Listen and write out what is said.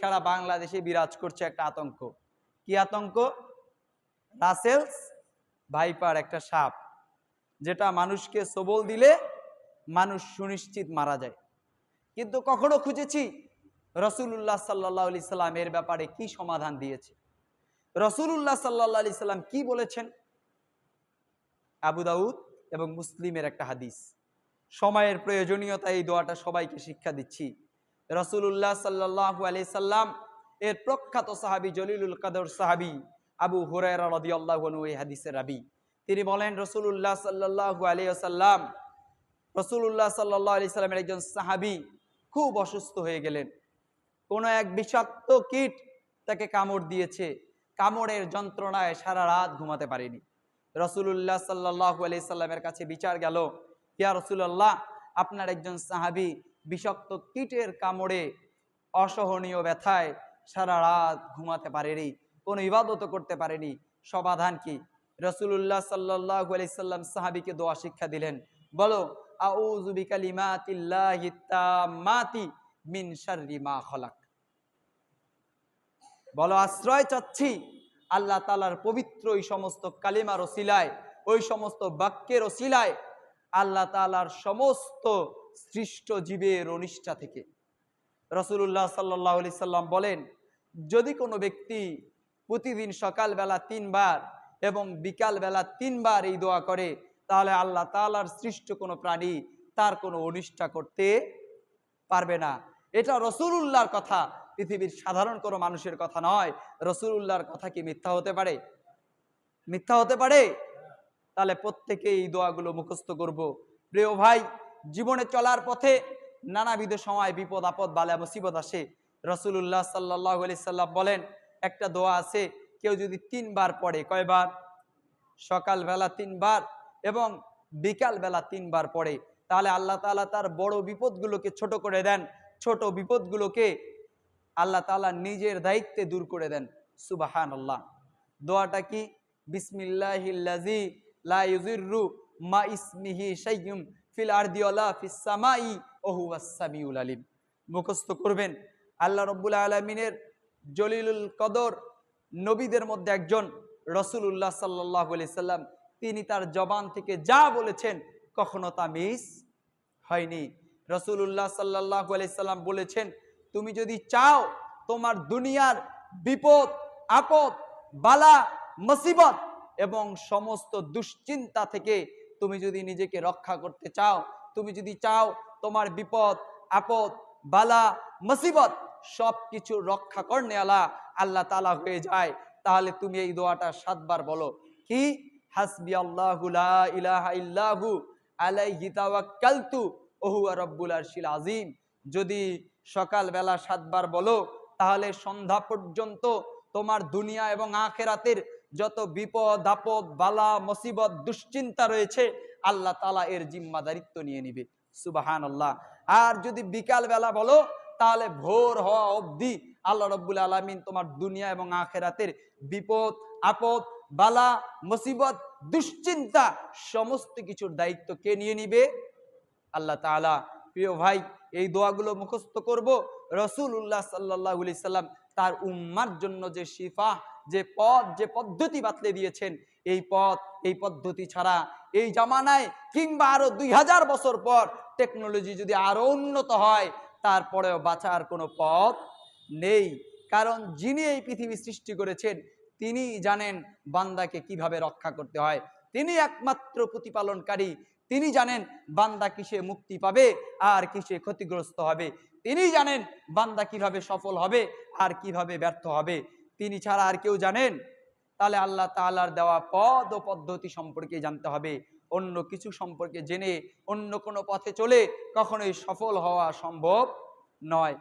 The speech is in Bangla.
সারা বাংলাদেশে বিরাজ করছে একটা আতঙ্ক। কি আতঙ্ক? রাসেলস ভাইপার একটা সাপ, যেটা মানুষকে সবল দিলে মানুষ সুনিশ্চিত মারা যায়। কিন্তু কখনো খুঁজেছি রসুল্লাহ সাল্লাহ আলি সাল্লাম এর ব্যাপারে কি সমাধান দিয়েছে? রসুল্লাহ সাল্লাহ আলি সাল্লাম কি বলেছেন? আবু দাউদ এবং মুসলিমের একটা হাদিস। সময়ের প্রয়োজনীয়তা এই দোয়াটা সবাইকে শিক্ষা দিচ্ছি। রসুল্লাহ সাল্লাহ আলি সাল্লাম, এর প্রখ্যাত সাহাবি জলিলুল কাদর সাহাবি আবু হুরায়রা রাবি। তিনি বলেন রসুল্লাহ সাল্লাহ আলী সাল্লাম রসুল্লাহ সাল্লাহ আলি সাল্লামের একজন সাহাবি খুব অসুস্থ হয়ে গেলেন। কোনো এক বিষাক্ত কীট তাকে কামড় দিয়েছে। কামড়ের যন্ত্রণায় সারা রাত ঘুমাতে পারেনি। রসুল্লাহ সাল্লাহ আলি সাল্লামের কাছে বিচার গেল, ইয়া রসুল্লাহ আপনার একজন সাহাবি বিষাক্ত কীটের কামড়ে অসহনীয় ব্যথায় সারা রাত ঘুমাতে পারেনি, কোনো ইবাদত করতে পারেনি। সমাধান কি? রসুল্লাহ সাল্লাহ আলি সাল্লাম সাহাবিকে দোয়া শিক্ষা দিলেন, বলো মিন মা বলো, আশ্রয় চাচ্ছি আল্লাহ তালার পবিত্র ওই সমস্ত কালিমার ওসিলায়, ওই সমস্ত বাক্যের ওসিলায় আল্লাহ তালার সমস্ত সৃষ্ট জীবের অনিষ্ঠা থেকে। রসুল্লাহ সাল্লাহ আলি সাল্লাম বলেন, যদি কোনো ব্যক্তি প্রতিদিন সকালবেলা তিনবার এবং বিকালবেলা তিনবার এই দোয়া করে, তাহলে আল্লাহ তালার সৃষ্ট কোনো প্রাণী তার কোনো অনিষ্ঠা করতে পারবে না। এটা রসুল্লাহর কথা, পৃথিবীর সাধারণ কোনো মানুষের কথা নয়। রসুল্লাহর কথা কি মিথ্যা হতে পারে? মিথ্যা হতে পারে? তাহলে প্রত্যেকে এই দোয়াগুলো মুখস্থ করব। প্রিয় ভাই, জীবনে চলার পথে নানাবিধ সময় বিপদ, আপদ, বালা, মুসিবত আসে। রসুল্লাহ সাল্লাহ আলি সাল্লাম বলেন, একটা দোয়া আছে, কেউ যদি তিনবার পড়ে, কয়বার? সকালবেলা তিনবার এবং বিকালবেলা তিনবার পড়ে। তাহলে আল্লাহ তালা তার বড় বিপদগুলোকে ছোট করে দেন। ছোট বিপদগুলোকে আল্লাহ তালা নিজের দায়িত্বে দূর করে দেন। সুবাহান আল্লাহ দোয়াটা কি? বিসমিল্লাহিল্লাজি লা ইউজিররু মা ইসমিহি শাইয়ুম ফিল আরদি ওয়ালা ফিস সামাই ওয়া হুয়াস সামিউল আলিম মুখস্থ করবেন। আল্লাহ রব্বুল আলামিনের জলিলুল কদর নবীদের মধ্যে একজন রসুল্লাহ সাল্লাহ আলি সাল্লাম, তিনি তার জবান থেকে যা বলেছেন কখনো তা মিস হয়নি। রসুল্লাহ সাল্লাহ আলি সাল্লাম বলেছেন, তুমি যদি চাও তোমার দুনিয়ার বিপদ, আপদ, বালা, মুসিবত এবং সমস্ত দুশ্চিন্তা থেকে তুমি যদি নিজেকে রক্ষা করতে চাও, তুমি যদি চাও তোমার বিপদ, আপদ, বালা, মুসিবত সব কিছু রক্ষা করনে আলা আল্লাহ তালা হয়ে যায়, তাহলে তুমি এই দোয়াটা সাতবার বলো। কি? হাসবি আল্লাহু লা ইলাহা ইল্লাহু আলাইহি তাওয়াক্কালতু ওহুয়া রব্বুল আরশিল আজিম যদি সকালবেলা সাতবার বলো, তাহলে সন্ধ্যা পর্যন্ত তোমার দুনিয়া এবং আখেরাতের যত বিপদ, আপদ, বালা, মুসিবত, দুশ্চিন্তা রয়েছে, আল্লাহ তালা এর জিম্মাদারিত্ব নিয়ে নিবে। সুবাহান আল্লাহ আর যদি বিকাল বেলা বলো তাহলে ভোর হওয়া অবধি আল্লাহ রব্বুল আলমিন তোমার দুনিয়া এবং আখেরাতের বিপদ, আপদ, বালা, মুসিবত, দুশ্চিন্তা সমস্ত কিছুর দায়িত্ব কে নিয়ে নিবে? আল্লাহ তালা প্রিয় ভাই, এই দোয়াগুলো মুখস্থ করব। রসুল উল্লাহ সাল্লাহ সাল্লাম তার উম্মার জন্য যে শিফা যে পথ, যে পদ্ধতি বাতলে দিয়েছেন, এই পথ, এই পদ্ধতি ছাড়া এই জামানায় কিংবা আরও দুই হাজার বছর পর টেকনোলজি যদি আরও উন্নত হয়, তারপরেও বাঁচার কোনো পথ নেই। কারণ যিনি এই পৃথিবী সৃষ্টি করেছেন, তিনি জানেন বান্দাকে কীভাবে রক্ষা করতে হয়। তিনি একমাত্র প্রতিপালনকারী। তিনি জানেন বান্দা কিসে মুক্তি পাবে আর কিসে ক্ষতিগ্রস্ত হবে। তিনি জানেন বান্দা কীভাবে সফল হবে আর কীভাবে ব্যর্থ হবে। তিনি ছাড়া আর কেউ জানেন? তাহলে আল্লাহ তালার দেওয়া পদ ও পদ্ধতি সম্পর্কে জানতে হবে। অন্য কিছু সম্পর্কে জেনে অন্য কোনো পথে চলে কখনোই সফল হওয়া সম্ভব নয়।